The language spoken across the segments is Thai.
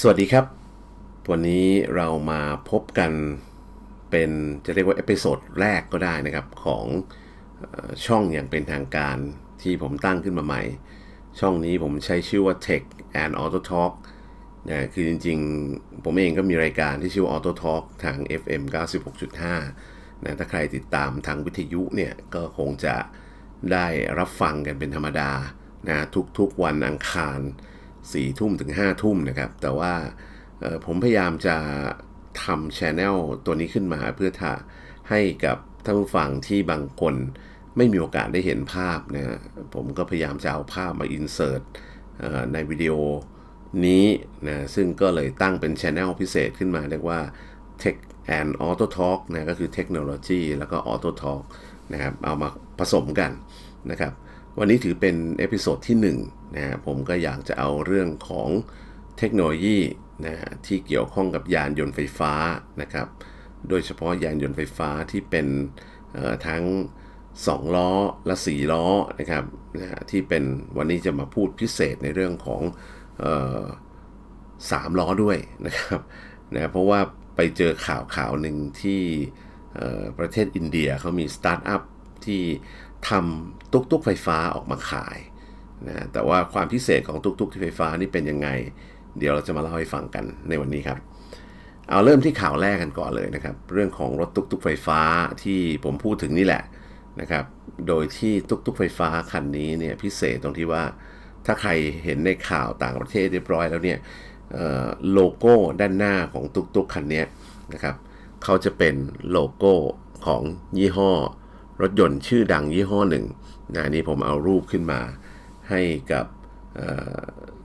สวัสดีครับ วันนี้เรามาพบกันเป็นจะเรียกว่าเอพิโซดแรกก็ได้นะครับ ของช่องอย่างเป็นทางการที่ผมตั้งขึ้นมาใหม่ ช่องนี้ผมใช้ชื่อว่า Tech and Auto Talk นะคือจริงๆ ผมเองก็มีรายการที่ชื่อว่า Auto Talk ทาง FM 96.5นะถ้าใครติดตามทางวิทยุเนี่ย ก็คงจะได้รับฟังกันเป็นธรรมดานะทุกๆวันอังคาร 4ทุ่มถึง5ทุ่มนะครับ แต่ว่าผมพยายามจะทำช anel ตัวนี้ขึ้นมาเพื่อทาให้กับท่านผู้ฟังที่บางคนไม่มีโอกาสได้เห็นภาพนะผมก็พยายามจะเอาภาพมา insert เอ่อในวิดีโอนี้นะซึ่งก็เลยตั้งเป็นช anel พิเศษขึ้นมาเรียกว่า Tech and Auto Talk นะก็คือเทคโนโลยีแล้วก็ Auto Talk นะครับเอามาผสมกันนะครับ วันนี้ถือเป็นเอพิโซดที่1นะฮะผมก็อยากจะเอาเรื่องของเทคโนโลยีนะฮะที่เกี่ยวข้องกับยานยนต์ไฟฟ้านะครับ โดยเฉพาะยานยนต์ไฟฟ้าที่เป็นทั้ง 2 ล้อและ 4 ล้อนะครับนะฮะที่เป็นวันนี้จะมาพูดพิเศษในเรื่องของสามล้อด้วยนะครับนะเพราะว่าไปเจอข่าวข่าวหนึ่งที่ประเทศอินเดียเขามีสตาร์ทอัพที่ ทำตุ๊กตุ๊กไฟฟ้าออกมาขายนะแต่ว่าความพิเศษของตุ๊กตุ๊กที่ไฟฟ้านี่เป็นยังไง เดี๋ยวเราจะมาเล่าให้ฟังกันในวันนี้ครับ เอาเริ่มที่ข่าวแรกกันก่อนเลยนะครับ เรื่องของรถตุ๊กตุ๊กไฟฟ้าที่ผมพูดถึงนี่แหละนะครับ โดยที่ตุ๊กตุ๊กไฟฟ้าคันนี้เนี่ยพิเศษตรงที่ว่าถ้าใครเห็นในข่าวต่างประเทศเรียบร้อยแล้วเนี่ยโลโก้ด้านหน้าของตุ๊กตุ๊กคันนี้นะครับเขาจะเป็นโลโก้ของยี่ห้อ รถยนต์ชื่อดังยี่ห้อหนึ่งนะนี้ผมเอารูปขึ้นมาให้กับ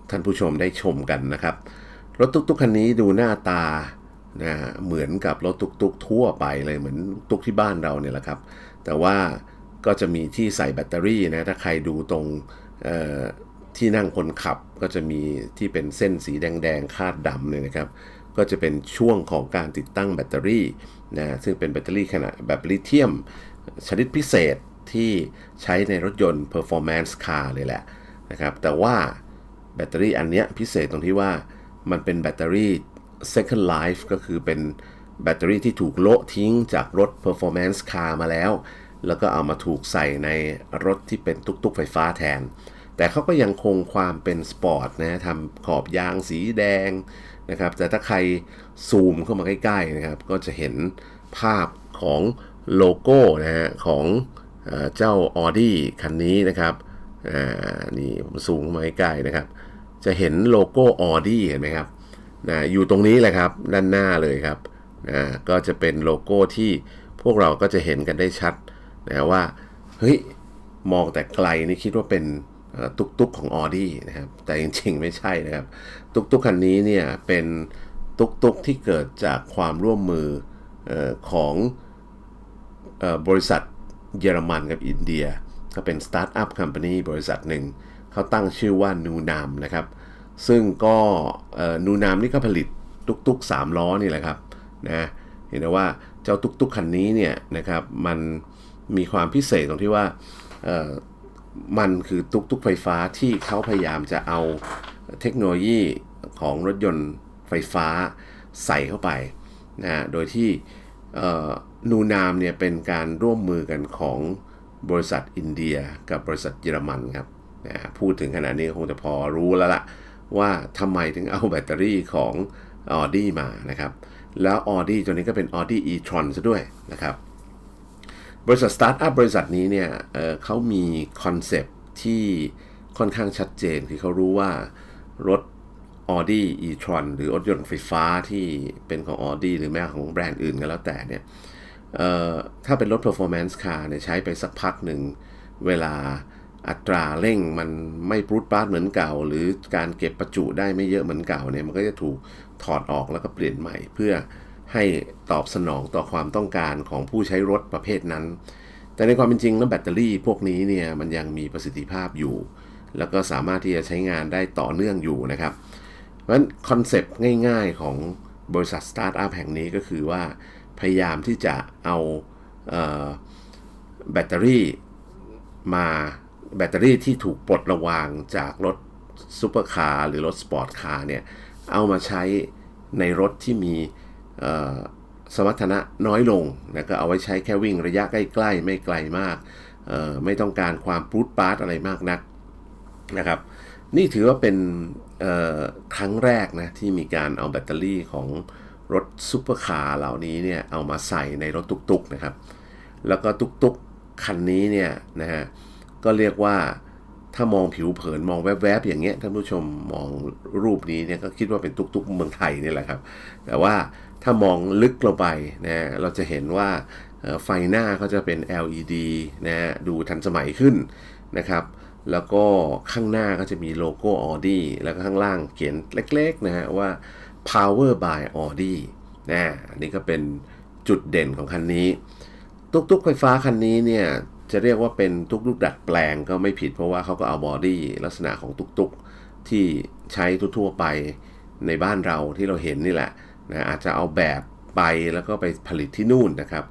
ท่านผู้ชมได้ชมกันนะครับ รถตุ๊กๆคันนี้ดูหน้าตานะเหมือนกับรถตุ๊กๆทั่วไปเลยเหมือนตุ๊กที่บ้านเราเนี่ยแหละครับ แต่ว่าก็จะมีที่ใส่แบตเตอรี่นะถ้าใครดูตรงที่นั่งคนขับก็จะมีที่เป็นเส้นสีแดงๆคาดดำเลยนะครับ ก็จะเป็นช่วงของการติดตั้งแบตเตอรี่นะซึ่งเป็นแบตเตอรี่ขนาดแบบลิเธียม ชนิดพิเศษที่ใช้ในรถยนต์ performance car เลยแหละนะครับ แต่ว่าแบตเตอรี่อันเนี้ยพิเศษตรงที่ว่ามันเป็นแบตเตอรี่ second life ก็คือเป็นแบตเตอรี่ที่ถูกโละทิ้งจากรถ performance car มาแล้ว แล้วก็เอามาถูกใส่ในรถที่เป็นตุกๆไฟฟ้าแทน แต่เขาก็ยังคงความเป็นสปอร์ตนะทำขอบยางสีแดงนะครับ แต่ถ้าใครซูมเข้ามาใกล้ๆนะครับ ก็จะเห็นภาพของ โลโก้นะฮะของเอเจ้า Audi คันนี้นะครับอ่านี่ผมซูมเข้ามาใกล้นะครับ จะเห็นโลโก้ Audi เห็นไหมครับนะอยู่ตรงนี้แหละครับด้านหน้าเลยครับนะก็จะเป็นโลโก้ที่พวกเราก็จะเห็นกันได้ชัดนะว่าเฮ้ยมองแต่ไกลนี่คิดว่าเป็นเอ่อตุกของ Audi นะครับ แต่จริงๆไม่ใช่นะครับ ตุกๆคันนี้เนี่ยเป็นตุกๆที่เกิดจากความร่วมมือออของ บริษัทเยอรมันกับอินเดีย ก็เป็นสตาร์ทอัพ o m p a n y บริษัทหนึ่งเขาตั้งชื่อว่านูนามนะครับ ซึ่งก็นูนามนี่ก็ผลิตตุกๆ 3 ล้อนี่แหละครับนะเห็นไหมว่าเจ้าตุกๆ คันนี้เนี่ยนะครับมันมีความพิเศษตรงที่ว่ามันคือตุกตุกไฟฟ้าที่เขาพยายามจะเอาเทคโนโลยีของรถยนต์ไฟฟ้าใส่เข้าไปนะโดยที่ นูนามเนี่ยเป็นการร่วมมือกันของบริษัทอินเดียกับบริษัทเยอรมันครับนะฮะพูดถึงขนาดนี้คงจะพอรู้แล้วล่ะว่าทำไมถึงเอาแบตเตอรี่ของ Audi มานะครับ แล้ว Audi ตัวนี้ก็เป็น Audi e-tron ซะด้วยนะครับ บริษัทสตาร์ทอัพบริษัทนี้เนี่ยเเขามีคอนเซปต์ที่ค่อนข้างชัดเจนคือเขารู้ว่ารถ Audi e-tron หรือรถยนต์ไฟฟ้าที่เป็นของ Audi หรือแม้ของแบรนด์อื่นก็แล้วแต่เนี่ยเถ้าเป็นรถ performance car เนี่ยใช้ไปสักพักหนึ่ง เวลาอัตราเร่งมันไม่ปรุดปราดเหมือนเก่า หรือการเก็บประจุได้ไม่เยอะเหมือนเก่าเนี่ยมันก็จะถูกถอดออกแล้วก็เปลี่ยนใหม่ เพื่อให้ตอบสนองต่อความต้องการของผู้ใช้รถประเภทนั้น แต่ในความเป็นจริงแล้วแบตเตอรี่พวกนี้เนี่ยมันยังมีประสิทธิภาพอยู่ แล้วก็สามารถที่จะใช้งานได้ต่อเนื่องอยู่นะครับเพราะฉะนั้นคอนเซปต์ง่าย ๆของบริษัทสตาร์ทอัพแห่งนี้ก็คือว่า พยายามที่จะเอาเออแบตเตอรี่มาแบตเตอรี่ที่ถูกปลดระวางจากรถซูเปอร์คาร์หรือรถสปอร์ตคาร์เนี่ย เอามาใช้ในรถที่มีสมรรถนะน้อยลงนะก็เอาไว้ใช้แค่วิ่งระยะใกล้ๆ ไม่ไกลมาก ไม่ต้องการความปรูดปาราดอะไรมากนักนะครับ นี่ถือว่าเป็นครั้งแรกนะที่มีการเอาแบตเตอรี่ของ รถซุปเปอร์คาร์เหล่านี้เนี่ยเอามาใส่ในรถตุกๆนะครับ แล้วก็ตุกๆคันนี้เนี่ยนะฮะก็เรียกว่าถ้ามองผิวเผินมองแวบๆอย่างเงี้ยท่านผู้ชมมองรูปนี้เนี่ยก็คิดว่าเป็นตุกๆเมืองไทยนี่แหละครับ แต่ว่าถ้ามองลึกลงไปนะเราจะเห็นว่าไฟหน้าเขาจะเป็น LED นะฮะดูทันสมัยขึ้นนะครับ แล้วก็ข้างหน้าก็จะมีโลโก้ Audi แล้วก็ข้างล่างเขียนเล็กๆนะฮะว่า Power by Audi นะอันนี้ก็เป็นจุดเด่นของคันนี้ ตุกตุกไฟฟ้าคันนี้เนี่ยจะเรียกว่าเป็นตุกตุกดัดแปลงก็ไม่ผิดเพราะว่าเขาก็เอาบอดี้ลักษณะของตุกตุกที่ใช้ทั่วๆไปในบ้านเราที่เราเห็นนี่แหละนะอาจจะเอาแบบไปแล้วก็ไปผลิตที่นู่นนะครับ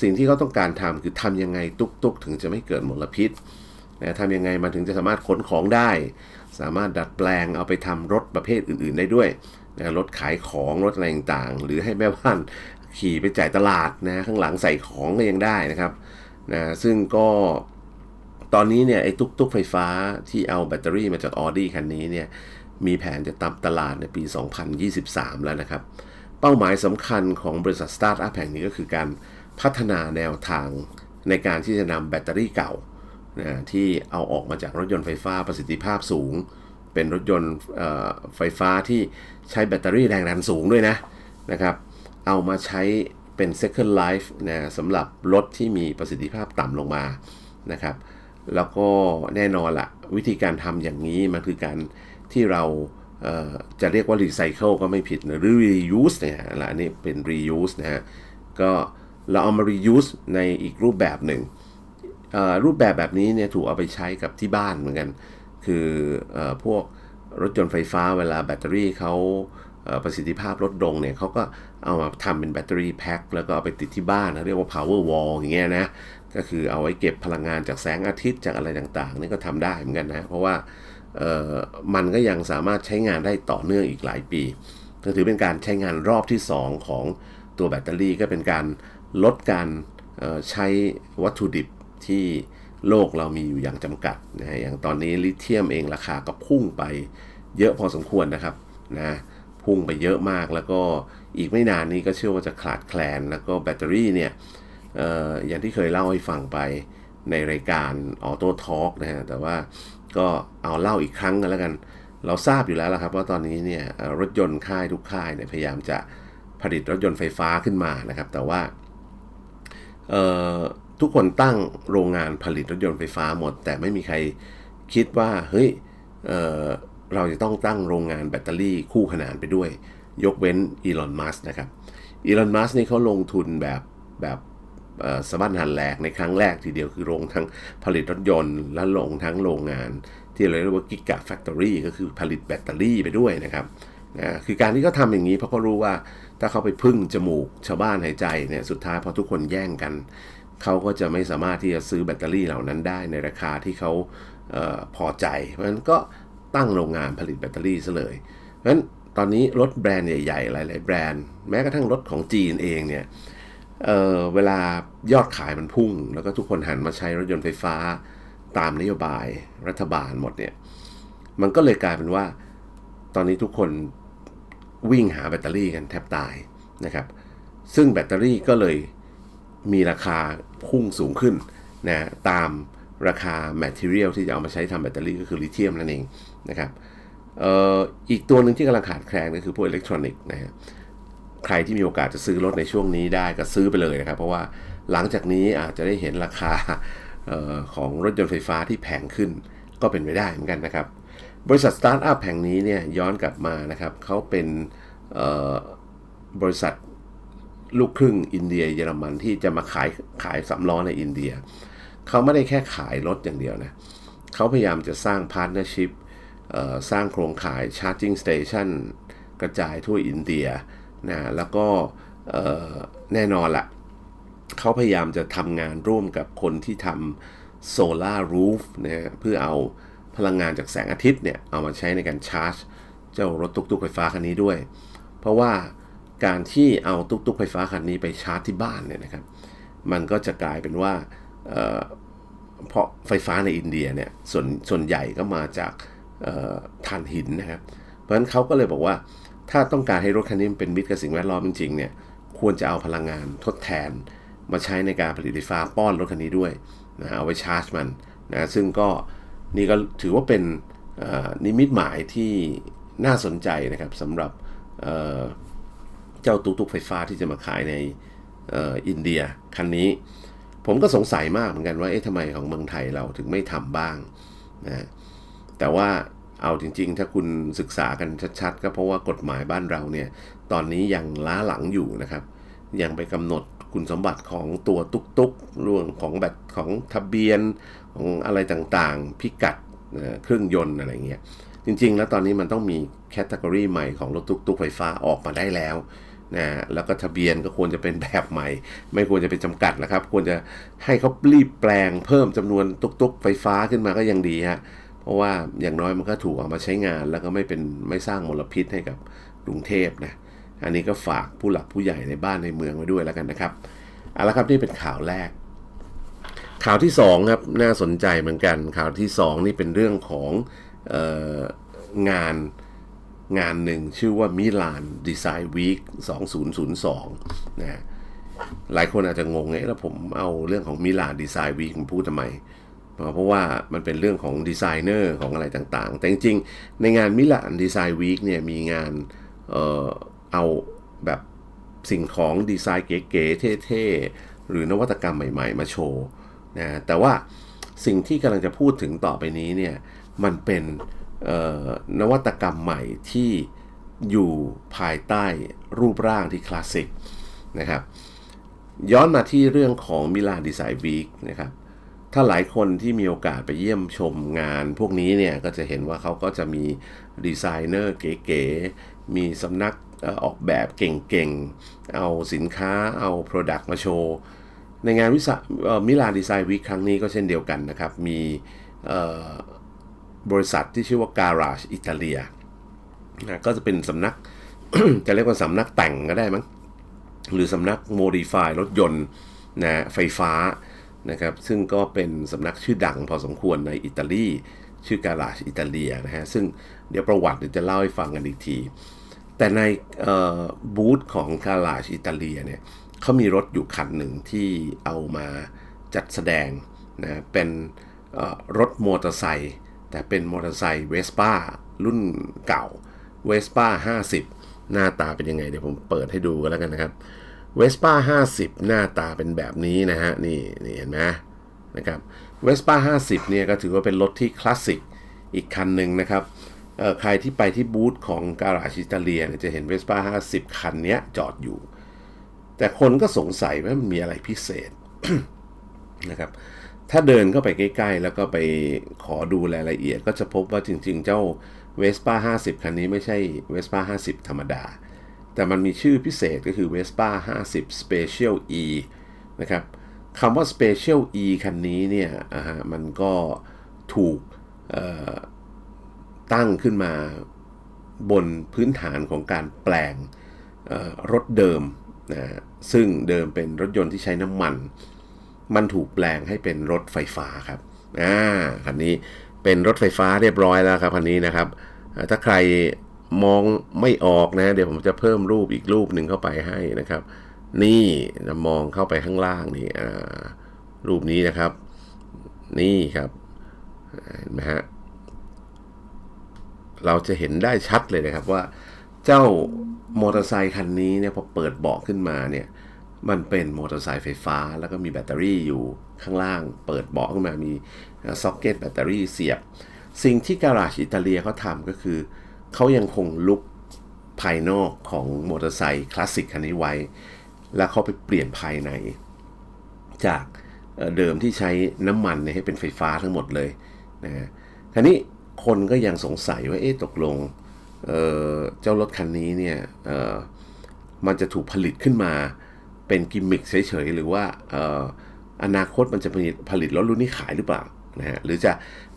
สิ่งที่เขาต้องการทำคือทำยังไงตุกตุกถึงจะไม่เกิดมลพิษนะทำยังไงมันถึงจะสามารถขนของได้ สามารถดัดแปลงเอาไปทำรถประเภทอื่น ๆ ได้ด้วย นะรถขายของรถอะไรต่างๆ หรือให้แม่บ้านขี่ไปจ่ายตลาดนะข้างหลังใส่ของก็ยังได้นะครับนะซึ่งก็ตอนนี้เนี่ยไอ้ตุกตุกไฟฟ้าที่เอาแบตเตอรี่มาจากออดี้คันนี้เนี่ยมีแผนจะตับตลาดในปี 2023 แล้วนะครับ เป้าหมายสำคัญของบริษัทสตาร์ทอัพแห่งนี้ก็คือการพัฒนาแนวทางในการที่จะนำแบตเตอรี่เก่านะที่เอาออกมาจากรถยนต์ไฟฟ้าประสิทธิภาพสูง เป็นรถยนต์ไฟฟ้าที่ใช้แบตเตอรี่แรงดันสูงด้วยนะนะครับ เอามาใช้เป็น second life นะสำหรับรถที่มีประสิทธิภาพต่ำลงมานะครับ แล้วก็แน่นอนละวิธีการทำอย่างนี้มันคือการที่เราเจะเรียกว่า recycle ก็ไม่ผิดนะหรือ reuse เนี่ยละอันนี้เป็น reuse นะฮะก็เราเอามา reuse ในอีกรูปแบบหนึ่งรูปแบบแบบนี้เนี่ยถูกเอาไปใช้กับที่บ้านเหมือนกัน คืออพวกรถยนต์ไฟฟ้าเวลาแบตเตอรี่เขาประสิทธิภาพลดลงเนี่ยเขาก็เอามาทำเป็นแบตเตอรี่แพ็คแล้วก็เอาไปติดที่บ้านนะเรียกว่า power wall อย่างเงี้ยนะ ก็คือเอาไว้เก็บพลังงานจากแสงอาทิตย์จากอะไรต่างๆ นี่ก็ทำได้เหมือนกันนะ เพราะว่ามันก็ยังสามารถใช้งานได้ต่อเนื่องอีกหลายปี ก็ถือเป็นการใช้งานรอบที่ 2 ของตัวแบตเตอรี่ก็เป็นการลดการใช้วัตถุดิบที่ โลกเรามีอยู่อย่างจำกัดนะฮะอย่างตอนนี้ลิเธียมเองราคาก็พุ่งไปเยอะพอสมควรนะครับนะพุ่งไปเยอะมากแล้วก็อีกไม่นานนี้ก็เชื่อว่าจะขาดแคลน แล้วก็แบตเตอรี่เนี่ยอออย่างที่เคยเล่าให้ฟังไปในรายการออโต้ทอล์กนะฮะแต่ว่าก็เอาเล่าอีกครั้งกันแล้วกัน เราทราบอยู่แล้วละครับว่าตอนนี้เนี่ยรถยนต์ค่ายทุกค่ายเนี่ยพยายามจะผลิตรถยนต์ไฟฟ้าขึ้นมานะครับ แต่ว่า ทุกคนตั้งโรงงานผลิตรถยนต์ไฟฟ้าหมด แต่ไม่มีใครคิดว่าเฮ้ยเเราจะต้องตั้งโรงงานแบตเตอรี่คู่ขนานไปด้วย ยกเว้นอีลอนมัสนะครับอีลอนมัสนี่เขาลงทุนแบบแบบสะบั้นหันแหลกในครั้งแรกทีเดียวคือลงทั้งผลิตรถยนต์ และลงทั้งโรงงาน ที่เราเรียกว่ากิกะแฟคทอรี่ก็คือผลิตแบตเตอรี่ไปด้วยนะครับนะคือการที่เขาทำอย่างนี้เพราะเขารู้ว่าถ้าเขาไปพึ่งจมูกชาวบ้านหายใจเนี่ยสุดท้ายพอทุกคนแย่งกัน เขาก็จะไม่สามารถที่จะซื้อแบตเตอรี่เหล่านั้นได้ในราคาที่เขาเออพอใจ เพราะฉะนั้นก็ตั้งโรงงานผลิตแบตเตอรี่ซะเลย เพราะฉะนั้นตอนนี้รถแบรนด์ใหญ่ๆ หลาย ๆ แบรนด์ แม้กระทั่งรถของจีนเองเนี่ยเเวลายอดขายมันพุ่ง แล้วก็ทุกคนหันมาใช้รถยนต์ไฟฟ้าตามนโยบายรัฐบาลหมดเนี่ย มันก็เลยกลายเป็นว่า ตอนนี้ทุกคนวิ่งหาแบตเตอรี่กันแทบตายนะครับ ซึ่งแบตเตอรี่ก็เลย มีราคาพุ่งสูงขึ้นนะตามราคา material ที่จะเอามาใช้ทำแบตเตอรี่ก็คือลิเธียมนั่นเองนะครับเอ่ออีกตัวหนึ่งที่กำลังขาดแคลนก็คือพวกอิเล็กทรอนิกส์นะฮะใครที่มีโอกาสจะซื้อรถในช่วงนี้ได้ก็ซื้อไปเลยนะครับ เพราะว่าหลังจากนี้อาจจะได้เห็นราคาออของรถยนต์ไฟฟ้าที่แพงขึ้นก็เป็นไปได้เหมือนกันนะครับ บริษัทสตาร์ทอัพแห่งนี้เนี่ยย้อนกลับมานะครับเขาเป็นบริษัท ลูกครึ่งอินเดียเยอรมันที่จะมาขายขายสำล้อในอินเดีย เขาไม่ได้แค่ขายรถอย่างเดียวนะเขาพยายามจะสร้างพาร์ n เนอร์ชิพสร้างโครงข่ายชาร์จิ n งสเตชันกระจายทั่วอินเดียนะแล้วก็แน่นอนละเขาพยายามจะทำงานร่วมกับคนที่ทำโซลารูฟนะฮะเพื่อเอาพลังงานจากแสงอาทิตย์เนี่ย เอามาใช้ในการชาร์จ เจ้ารถตุกๆไฟฟ้าคันนี้ด้วย เพราะว่า การที่เอาตุ๊กๆไฟฟ้าคันนี้ไปชาร์จที่บ้านเนี่ยนะครับ มันก็จะกลายเป็นว่าเพราะไฟฟ้าในอินเดียเนี่ยส่วนส่วนใหญ่ก็มาจากถ่านหินนะครับ เพราะฉะนั้นเขาก็เลยบอกว่า ถ้าต้องการให้รถคันนี้เป็นมิตรกับสิ่งแวดล้อมจริงๆเนี่ยควรจะเอาพลังงานทดแทน มาใช้ในการผลิตไฟฟ้าป้อนรถคันนี้ด้วยนะเอาไว้ชาร์จมันนะซึ่งก็นี่ก็ถือว่าเป็นนิมิตหมายที่น่าสนใจนะครับสำหรับ จ้าตุ๊กๆไฟฟ้าที่จะมาขายในอออินเดียคันนี้ ผมก็สงสัยมากเหมือนกันว่าเอ๊ะทำไมของเมืองไทยเราถึงไม่ทำบ้างนะแต่ว่าเอาจริงๆ ถ้าคุณศึกษากันชัดๆ ก็เพราะว่ากฎหมายบ้านเราเนี่ย ตอนนี้ยังล้าหลังอยู่นะครับ ยังไปกำหนดคุณสมบัติของตัวตุกๆเรื่องของแบบของทะเบียนของอะไรต่างๆ พิกัดเครื่องยนต์อะไรเงี้ย จริงๆ แล้วตอนนี้มันต้องมีแคตตากรีใหม่ของรถตุกๆไฟฟ้าออกมาได้แล้ว นะแล้วก็ทะเบียนก็ควรจะเป็นแบบใหม่ ไม่ควรจะเป็นจำกัดนะครับ ควรจะให้เขารีบแปลงเพิ่มจำนวนตุกๆ ไฟฟ้าขึ้นมาก็ยังดีฮะเพราะว่าอย่างน้อยมันก็ถูกเอามาใช้งาน แล้วก็ไม่เป็นไม่สร้างมลพิษให้กับกรุงเทพนะอันนี้ก็ฝากผู้หลักผู้ใหญ่ในบ้านในเมืองไว้ด้วยแล้วกันนะครับเอาละครับนี่เป็นข่าวแรก ข่าวที่สองครับน่าสนใจเหมือนกัน ข่าวที่สองนี่เป็นเรื่องของอองาน งานหนึ่งชื่อว่ามิลานดีไซน์วีค2002นะหลายคนอาจจะงงไงแล้วผมเอาเรื่องของมิลานดีไซน์วีคมาพูดทำไม เพราะว่ามันเป็นเรื่องของดีไซเนอร์ของอะไรต่างๆ แต่จริงๆ ในงานมิลานดีไซน์วีคเนี่ยมีงานเอ่อเอาแบบสิ่งของดีไซน์เก๋ๆเท่ๆ หรือนวัตกรรมใหม่ๆ มาโชว์นะแต่ว่าสิ่งที่กำลังจะพูดถึงต่อไปนี้เนี่ยมันเป็น นวัตกรรมใหม่ที่อยู่ภายใต้รูปร่างที่คลาสสิกนะครับ ย้อนมาที่เรื่องของมิลานดีไซน์วีคนะครับ ถ้าหลายคนที่มีโอกาสไปเยี่ยมชมงานพวกนี้เนี่ย ก็จะเห็นว่าเขาก็จะมีดีไซเนอร์เก๋ๆ มีสำนักออกแบบเก่งๆ เอาสินค้าเอา Product มาโชว์ ในงานวิสามิลานดีไซน์วีคครั้งนี้ก็เช่นเดียวกันนะครับ มี บริษัทที่ชื่อว่า Garage Italia นะก็จะเป็นสำนัก จะเรียกว่าสำนักแต่งก็ได้มั้ง หรือสำนักโมดิฟายรถยนต์นะไฟฟ้านะครับ ซึ่งก็เป็นสำนักชื่อดังพอสมควรในอิตาลีชื่อการาชอิตาเลียนะฮะ ซึ่งเดี๋ยวประวัติเดี๋ยวจะเล่าให้ฟังกันอีกที แต่ในบูธของการาชอิตาเลียเนี่ยเขามีรถอยู่คันหนึ่งที่เอามาจัดแสดงนะเป็นรถมอเตอร์ไซค์ แต่เป็นมอเตอร์ไซค์เวสป้ารุ่นเก่าเวสป้า50 หน้าตาเป็นยังไง เดี๋ยวผมเปิดให้ดูกันแล้วกันนะครับเวสป้า50 หน้าตาเป็นแบบนี้นะฮะ นี่นี่เห็นไหมนะครับเวสป้า50 เนี่ยก็ถือว่าเป็นรถที่คลาสสิกอีกคันหนึ่งนะครับใครที่ไปที่บูธของการาชิตาเลียเลียจะเห็นเวสป้า50 คันนี้จอดอยู่ แต่คนก็สงสัยว่ามันมีอะไรพิเศษนะครับ ถ้าเดินเข้าไปใกล้ ๆ แล้วก็ไปขอดูรายละเอียด ก็จะพบว่าจริง ๆ เจ้า Vespa 50 คันนี้ไม่ใช่ Vespa 50 ธรรมดา แต่มันมีชื่อพิเศษก็คือ Vespa 50 Special E นะครับคำว่า Special E คันนี้เนี่ยมันก็ถูกตั้งขึ้นมาบนพื้นฐานของการแปลงรถเดิมนะซึ่งเดิมเป็นรถยนต์ที่ใช้น้ำมัน มันถูกแปลงให้เป็นรถไฟฟ้าครับอ่าคันนี้เป็นรถไฟฟ้าเรียบร้อยแล้วครับคันนี้นะครับ ถ้าใครมองไม่ออกนะ เดี๋ยวผมจะเพิ่มรูปอีกรูปหนึ่งเข้าไปให้นะครับ นี่จะมองเข้าไปข้างล่างนี่อ่ารูปนี้นะครับ นี่ครับเห็นไหมฮะเราจะเห็นได้ชัดเลยนะครับว่า เจ้ามอเตอร์ไซคันนี้เนี่ยพอเปิดเบาะขึ้นมาเนี่ย มันเป็นมอเตอร์ไซค์ไฟฟ้า แล้วก็มีแบตเตอรี่อยู่ข้างล่าง เปิดเบาะขึ้นมามีซ็อกเก็ตแบตเตอรี่เสียบ สิ่งที่การาชอิตาเลียเขาทำก็คือ เขายังคงลุกภายนอกของมอเตอร์ไซค์คลาสสิกคันนี้ไว้ แล้วเขาไปเปลี่ยนภายใน จากเดิมที่ใช้น้ำมันให้เป็นไฟฟ้าทั้งหมดเลยนะฮะคราวนี้คนก็ยังสงสัยว่าเอ๊ะตกลงเเจ้ารถคันนี้เนี่ยมันจะถูกผลิตขึ้นมา เป็นกิมมิคเฉยๆ หรือว่าออนาคตมันจะผลิตผลิตรถรุ่นนี้ขายหรือเปล่านะฮะหรือจะ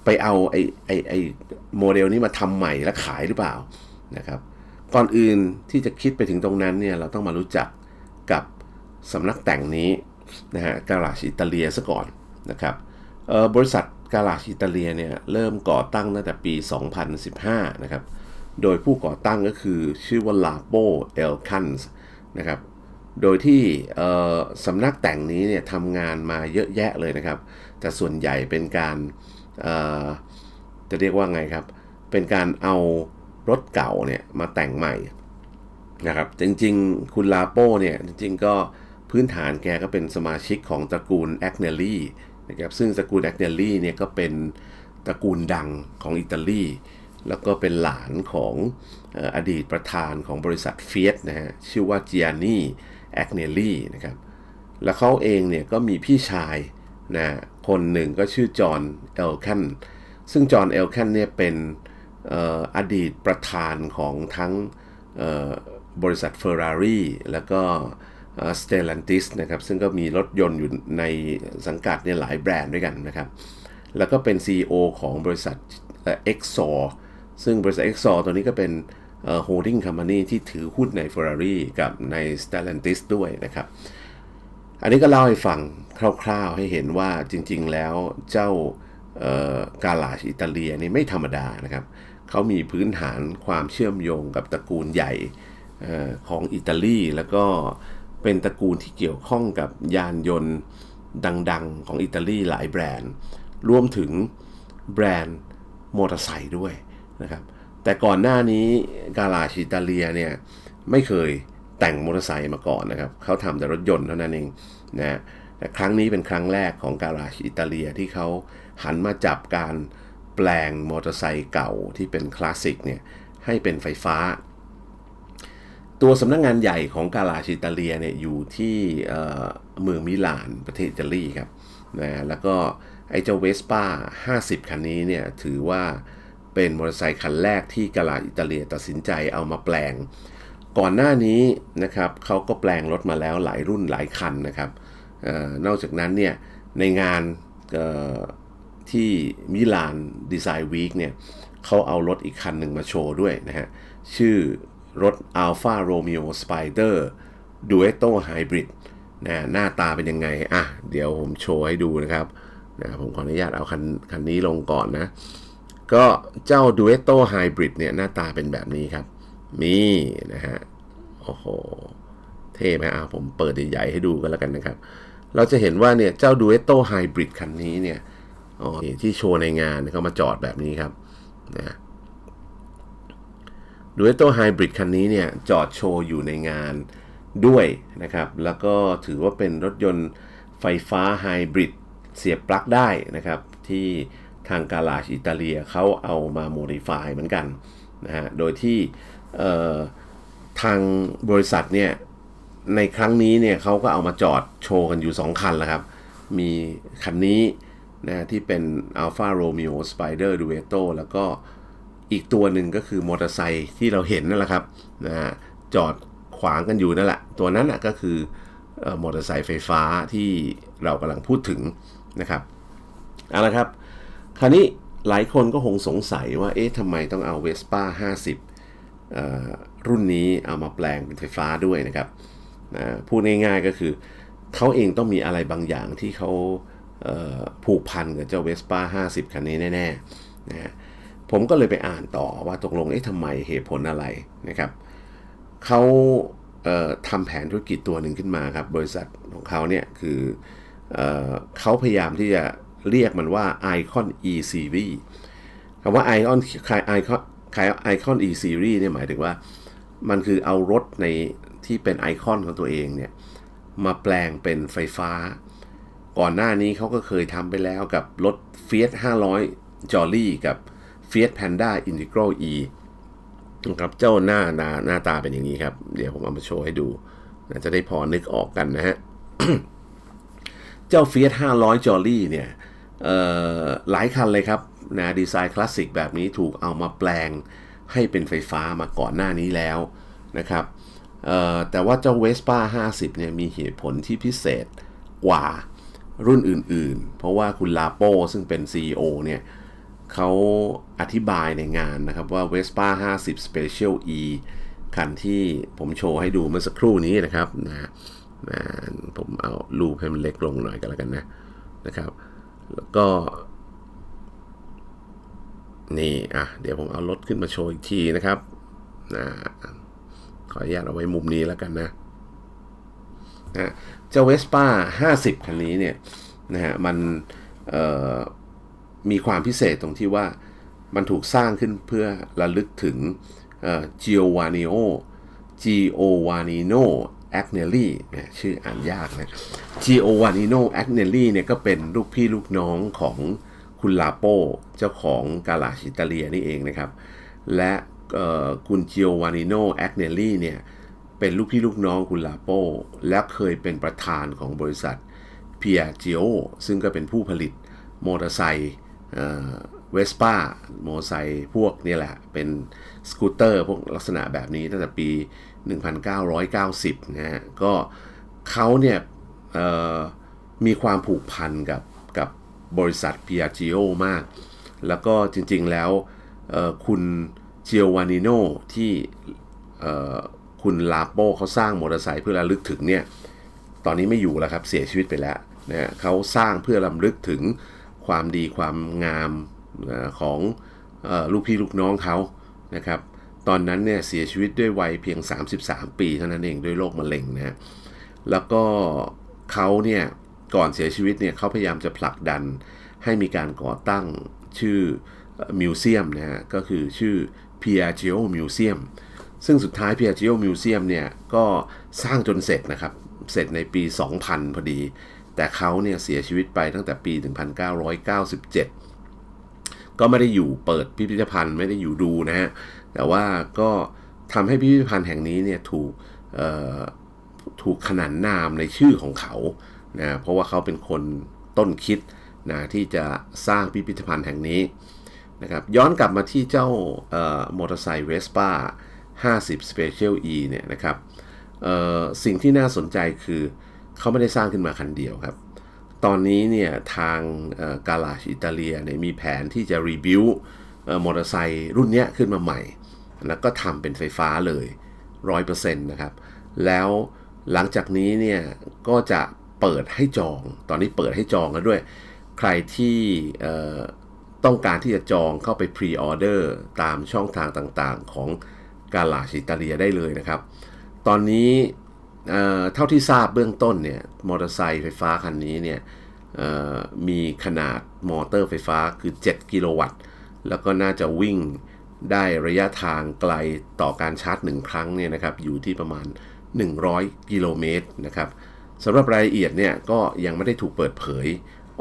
ไปเอาไอ้ไอ้ไอ้โมเดลนี้มาทำใหม่แล้วขายหรือเปล่านะครับก่อนอื่นที่จะคิดไปถึงตรงนั้นเนี่ยเราต้องมารู้จักกับสำนักแต่งนี้นะฮะการาชอิตาเลียซะก่อนนะครับบริษัทการาชอิตาเลียเนี่ยเริ่มก่อตั้งตั้งแต่ปี 2015 นะครับ โดยผู้ก่อตั้งก็คือชื่อว่าลาโปเอลคันส์นะครับ โดยที่สำนักแต่งนี้เนี่ยทำงานมาเยอะแยะเลยนะครับ แต่ส่วนใหญ่เป็นการจะเรียกว่าไงครับ เป็นการเอารถเก่าเนี่ยมาแต่งใหม่นะครับ จริงๆ คุณลาโป้เนี่ยจริงๆก็พื้นฐานแกก็เป็นสมาชิกของตระกูลแอคเนลลี่นะครับซึ่งตระกูลแอคเนลลี่เนี่ยก็เป็นตระกูลดังของอิตาลีแล้วก็เป็นหลานของอดีตประธานของบริษัทเฟียสนะฮะชื่อว่าเจิอานี่ แอคเนลลี่นะครับแล้วเขาเองเนี่ยก็มีพี่ชายนะคนหนึ่งก็ชื่อจอห์นเอลแคนซึ่งจอห์นเอลแคนเนี่ยเป็นอดีตประธานของทั้งบริษัทเฟอร์รารี่แล้วก็สเตลันติสนะครับซึ่งก็มีรถยนต์อยู่ในสังกัดเนี่ยหลายแบรนด์ด้วยกันนะครับ แล้วก็เป็น CEO ของบริษัทเอ็กซอซึ่งบริษัทเอ็กซอตัวนี้ก็เป็น โฮลดิ้งคอมพานีที่ถือหุ้นใน Ferrari กับใน Stellantis ด้วยนะครับ อันนี้ก็เล่าให้ฟังคร่าวๆให้เห็นว่าจริงๆแล้วเจ้ากาลาชอิตาเลียนี่ไม่ธรรมดานะครับ เขามีพื้นฐานความเชื่อมโยงกับตระกูลใหญ่ของอิตาลีแล้วก็เป็นตระกูลที่เกี่ยวข้องกับยานยนต์ดังๆ ของอิตาลีหลายแบรนด์ รวมถึงแบรนด์มอเตอร์ไซค์ด้วยนะครับ แต่ก่อนหน้านี้กาลาชิตาเลียเนี่ยไม่เคยแต่งมอเตอร์ไซค์มาก่อนนะครับเขาทำแต่รถยนต์เท่านั้นเองนะแต่ครั้งนี้เป็นครั้งแรกของกาลาชอิตาเลียที่เขาหันมาจับการแปลงมอเตอร์ไซค์เก่าที่เป็นคลาสสิกเนี่ยให้เป็นไฟฟ้า ตัวสำนักงงานใหญ่ของกาลาชิตาเลียเนี่ยอยู่ที่เมืองมิลานประเทศอิตาลีครับนะแล้วก็ไอเจ้าเวสป้า 50 คันนี้เนี่ยถือว่า เป็นมอเตอร์ไซค์คันแรกที่กาลาอิตาเลียตัดสินใจเอามาแปลง ก่อนหน้านี้นะครับเขาก็แปลงรถมาแล้วหลายรุ่นหลายคันนะครับออนอกจากนั้นเนี่ยในงานที่มิลานดีไซน์วีคเนี่ยเขาเอารถอีกคันหนึ่งมาโชว์ด้วยนะฮะ ชื่อรถ Alfa Romeo Spider Duetto Hybrid นะหน้าตาเป็นยังไง อะ เดี๋ยวผมโชว์ให้ดูนะครับนะผมขออนุญาตเอาคันคันนี้ลงก่อนนะ ก็เจ้า Duetto Hybrid เนี่ยหน้าตาเป็นแบบนี้ครับมีนะฮะ โอ้โห เท่ไหมอะผมเปิดใหญ่ๆให้ดูกันแล้วกันนะครับ เราจะเห็นว่าเนี่ยเจ้า Duetto Hybrid คันนี้เนี่ยที่โชว์ในงานเขามาจอดแบบนี้ครับนะดูเอโตไฮบริดคันนี้เนี่ยจอดโชว์อยู่ในงานด้วยนะครับ แล้วก็ถือว่าเป็นรถยนต์ไฟฟ้าไฮบริดเสียบปลั๊กได้นะครับ ที่ ทางกาลาชอิตาเลียเขาเอามาโมดิฟายเหมือนกันนะฮะ โดยที่ทางบริษัทเนี่ย ในครั้งนี้เนี่ยเขาก็เอามาจอดโชว์กันอยู่ 2 คันแล้วครับ มีคันนี้นะที่เป็น Alfa Romeo Spider Duetto แล้วก็อีกตัวหนึ่งก็คือมอเตอร์ไซค์ที่เราเห็นนั่นแหละครับนะจอดขวางกันอยู่นั่นแหละ ตัวนั้นนะก็คือมอเตอร์ไซค์ไฟฟ้าที่เรากำลังพูดถึงนะครับเอาละครับ คราวนี้หลายคนก็คงสงสัยว่าเอ๊ะทำไมต้องเอา Vespa 50 รุ่นนี้เอามาแปลงเป็นไฟฟ้าด้วยนะครับนะพูดง่ายๆก็คือเขาเองต้องมีอะไรบางอย่างที่เขาผูกพันกับเจ้า Vespa 50 คันนี้แน่ๆนะผมก็เลยไปอ่านต่อว่าตกลงเอ๊ะทำไมเหตุผลอะไรนะครับเขาเทำแผนธุรกิจตัวหนึ่งขึ้นมาครับ บริษัทของเขาเนี่ยคือเอเขาพยายามที่จะ เรียกมันว่า Icon E Series คำว่า Icon Icon Icon E Series เนี่ยหมายถึงว่า มันคือเอารถในที่เป็นไอคอนของตัวเองเนี่ย มาแปลงเป็นไฟฟ้า ก่อนหน้านี้เขาก็เคยทำไปแล้วกับรถ Fiat 500 Jolly กับ Fiat Panda Integral E นะครับเจ้าหน้าหน้าหน้าตาเป็นอย่างนี้ครับ เดี๋ยวผมเอามาโชว์ให้ดูนะจะได้พอนึกออกกันนะฮะ เจ้า Fiat 500 Jolly เนี่ย หลายคันเลยครับนะดีไซน์คลาสสิกแบบนี้ถูกเอามาแปลงให้เป็นไฟฟ้ามาก่อนหน้านี้แล้วนะครับแต่ว่าเจ้า Vespa 50เนี่ยมีเหตุผลที่พิเศษกว่ารุ่นอื่นๆ เพราะว่าคุณลาโปซึ่งเป็น CEO เนี่ยเขาอธิบายในงานนะครับว่า Vespa 50 Special E คันที่ผมโชว์ให้ดูเมื่อสักครู่นี้นะครับนะนะผมเอารูปให้มันเล็กลงหน่อยก็แล้วกันนะนะครับ แล้วก็ นี่อะเดี๋ยวผมเอารถขึ้นมาโชว์อีกทีนะครับนะขออนุญาตเอาไว้มุมนี้แล้วกันนะนะเจ้า Vespa 50 คันนี้เนี่ยนะฮะมันมีความพิเศษตรงที่ว่ามันถูกสร้างขึ้นเพื่อระลึกถึงเอ่อจิโอวานิโน Giovanni Giovannino Agnelli เนี่ยชื่ออ่านยากนะ Giovannino Agnelli เนี่ยก็เป็นลูกพี่ลูกน้องของคุณลาโปเจ้าของกาลาชิตาเลียนี่เองนะครับ และคุณ Giovannino Agnelli เนี่ยเป็นลูกพี่ลูกน้องคุณลาโป และเคยเป็นประธานของบริษัท p i a g i o ซึ่งก็เป็นผู้ผลิตมอเตอร์ไซค์เวสป้ามอเตอร์ไซค์พวกนี่แหละ เป็นสกูตเตอร์พวกลักษณะแบบนี้ตั้งแต่ปี 1990นะฮะก็เขาเนี่ยมีความผูกพันกับกับบริษัท p i a g i o มาก แล้วก็จริงๆแล้วคุณเจียววานิโนที่คุณลาโปเขาสร้างมอเตอร์ไซค์เพื่อระลึกถึงเนี่ย ตอนนี้ไม่อยู่แล้วครับ เสียชีวิตไปแล้วนะเขาสร้างเพื่อลำลึกถึงความดีความงามของลูกพี่ลูกน้องเขานะครับ ตอนนั้นเนี่ยเสียชีวิตด้วยวัยเพียง 33 ปีเท่านั้นเองด้วยโรคมะเร็งนะฮะแล้วก็เขาเนี่ยก่อนเสียชีวิตเนี่ยเขาพยายามจะผลักดันให้มีการก่อตั้งชื่อมิวเซียมนะฮะก็คือชื่อ Piaggio Museum ซึ่งสุดท้าย Piaggio Museum เนี่ยก็สร้างจนเสร็จนะครับ เสร็จในปี 2000 พอดี แต่เขาเนี่ยเสียชีวิตไปตั้งแต่ปี 1997 ก็ไม่ได้อยู่เปิดพิพิธภัณฑ์ไม่ได้อยู่ดูนะฮะ แต่ว่าก็ทำให้พิพิธภัณฑ์แห่งนี้เนี่ยถูกถูกขนานนามในชื่อของเขานะเพราะว่าเขาเป็นคนต้นคิดนะที่จะสร้างพิพิธภัณฑ์แห่งนี้นะครับย้อนกลับมาที่เจ้ามอเตอร์ไซค์เวสป้า50 Special E เนี่ยนะครับสิ่งที่น่าสนใจคือเขาไม่ได้สร้างขึ้นมาคันเดียวครับ ตอนนี้เนี่ยทางกาลาชอิตาเลียเนี่ยมีแผนที่จะรีบิวมอเตอร์ไซค์รุ่นนี้ขึ้นมาใหม่ แล้วก็ทำเป็นไฟฟ้าเลย 100%นะครับ แล้วหลังจากนี้เนี่ยก็จะเปิดให้จอง ตอนนี้เปิดให้จองแล้วด้วย ใครที่ต้องการที่จะจองเข้าไปพรีออเดอร์ตามช่องทางต่างๆ ของกาลาชิตาเลียได้เลยนะครับ ตอนนี้เท่าที่ทราบเบื้องต้นเนี่ยมอเตอร์ไซค์ไฟฟ้าคันนี้เนี่ยมีขนาดมอเตอร์ไฟฟ้าคือ 7 กิโลวัตต์ แล้วก็น่าจะวิ่ง ได้ระยะทางไกลต่อการชาร์จ 1 ครั้งเนี่ยนะครับอยู่ที่ประมาณ 100 กิโลเมตรนะครับสำหรับรายละเอียดเนี่ยก็ยังไม่ได้ถูกเปิดเผย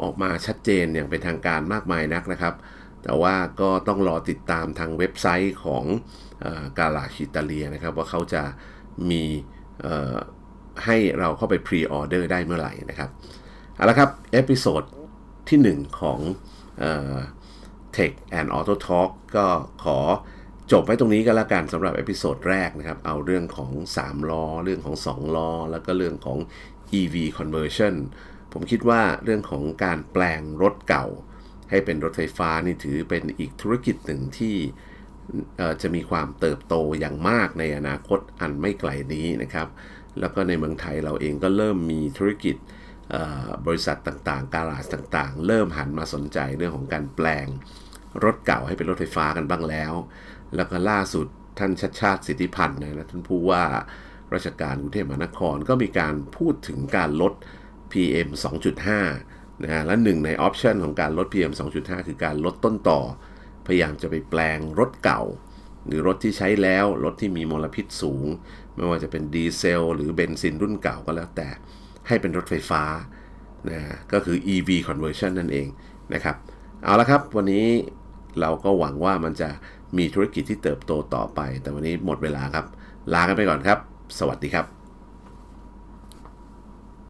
ออกมาชัดเจนอย่างเป็นทางการมากมายนักนะครับ แต่ว่าก็ต้องรอติดตามทางเว็บไซต์ของกาลาชิตาเลียนะครับว่าเขาจะมีให้เราเข้าไปพรีออเดอร์ได้เมื่อไหร่นะครับเอาละครับ เอพิโซดที่ 1 ของ Tech and Auto Talk ก็ขอจบไว้ตรงนี้ก็แล้วกันสำหรับเอพิโซดแรกนะครับ เอาเรื่องของ 3 ล้อ เรื่องของ 2 ล้อ แล้วก็เรื่องของ EV conversion ผมคิดว่าเรื่องของการแปลงรถเก่า ให้เป็นรถไฟฟ้านี่ถือเป็นอีกธุรกิจหนึ่งที่จะมีความเติบโตอย่างมากในอนาคตอันไม่ไกลนี้นะครับ แล้วก็ในเมืองไทยเราเองก็เริ่มมีธุรกิจ บริษัทต่างๆ การาจต่างๆ เริ่มหันมาสนใจเรื่องของการแปลง รถเก่าให้เป็นรถไฟฟ้ากันบ้างแล้ว แล้วก็ล่าสุดท่านชัดชาติสิทธิพันธ์นะท่านผู้ว่าราชการกรุงเทพมหานครก็มีการพูดถึงการลด PM 2.5 นะฮะ และหนึ่งในออปชันของการลด PM 2.5 คือการลดต้นต่อ พยายามจะไปแปลงรถเก่า หรือรถที่ใช้แล้ว รถที่มีมลพิษสูง ไม่ว่าจะเป็นดีเซล หรือเบนซินรุ่นเก่าก็แล้วแต่ ให้เป็นรถไฟฟ้านะก็คือ EV conversion นั่นเองนะครับ เอาละครับวันนี้เราก็หวังว่ามันจะมีธุรกิจที่เติบโตต่อไป แต่วันนี้หมดเวลาครับ ลากันไปก่อนครับ สวัสดีครับ